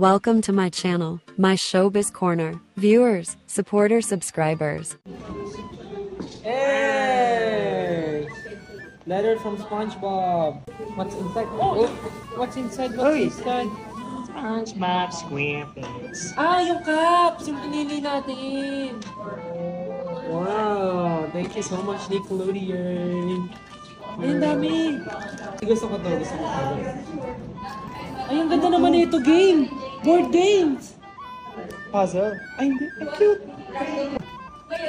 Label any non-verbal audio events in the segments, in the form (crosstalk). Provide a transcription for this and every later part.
Welcome to my channel, my showbiz corner. Viewers, supporters, subscribers. Hey! Letter from SpongeBob. What's inside? Oh, what's inside? What's Uy. inside? SpongeBob SquarePants. Ah, yung cups! Yung pinili natin! Wow! Thank you so much, Nickelodeon! Ay, ang dami! Gusto ko to, gusto ko to. Ay, ang ganda naman na ito, game! Board games! Puzzle. Ay, hindi. Ang cute.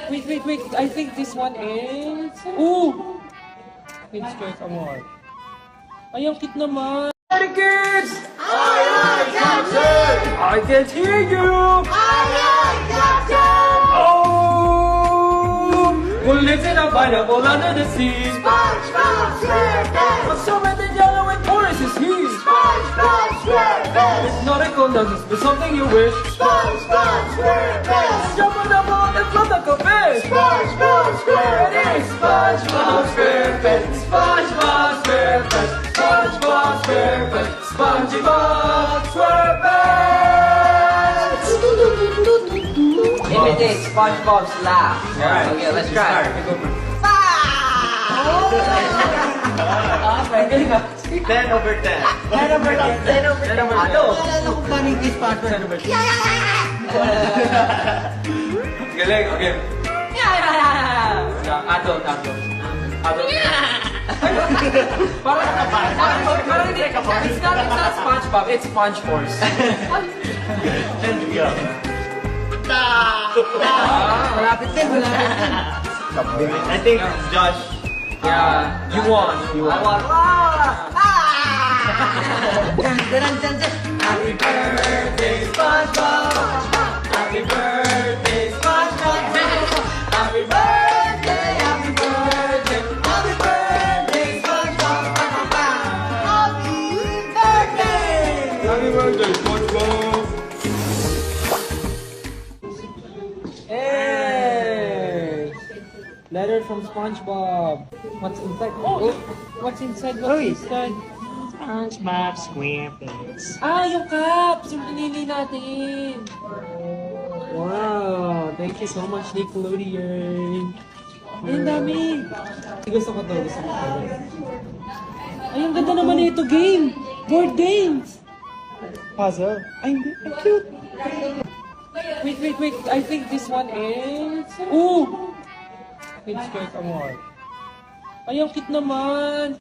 Wait, wait, wait. I think this one is... Ooh! Choice Award. Ay, ang cute naman! Kids! I can't hear you! Oh! We'll live in a pineapple under the sea. But so It's not a condom, something you wish. SpongeBob SquarePants Jump on the ball and float like a fish. It is SpongeBob SquarePants. SpongeBob SquarePants. SpongeBob SquarePants. SpongeBob SquarePants. Imitate SpongeBob's laugh. Alright. Okay, let's try. Ah, pwede nga. 10 over 10. 10 over 10. 10 over 10. Ano? Naalala ko pa rin this password. Galing, okay. Yeah, adult, adult. Adult. parang, parang, parang hindi, it's not, it's not SpongeBob, it's Sponge Force. (laughs) And go. Malapit din, malapit din. I think Josh. Yeah, you won, you I won. want. (laughs) Ah! Happy birthday, SpongeBob. Happy birthday, SpongeBob. Happy birthday, happy birthday, happy birthday, SpongeBob. Happy birthday. Happy birthday, SpongeBob! Letter from SpongeBob. What's inside? Oh, what's inside? What's Uy. inside? SpongeBob SquarePants. Ah, yung cups! Yung pinili natin! Wow! Thank you so much, Nickelodeon! Ay, ang dami! Gusto ko to, gusto ko to. Ay, ang ganda naman na ito, game! Board games! Puzzle. Ay, hindi. Ang cute. Wait, wait, wait. I think this one is... Ooh! Kids Choice Award. Ay, ang cute naman!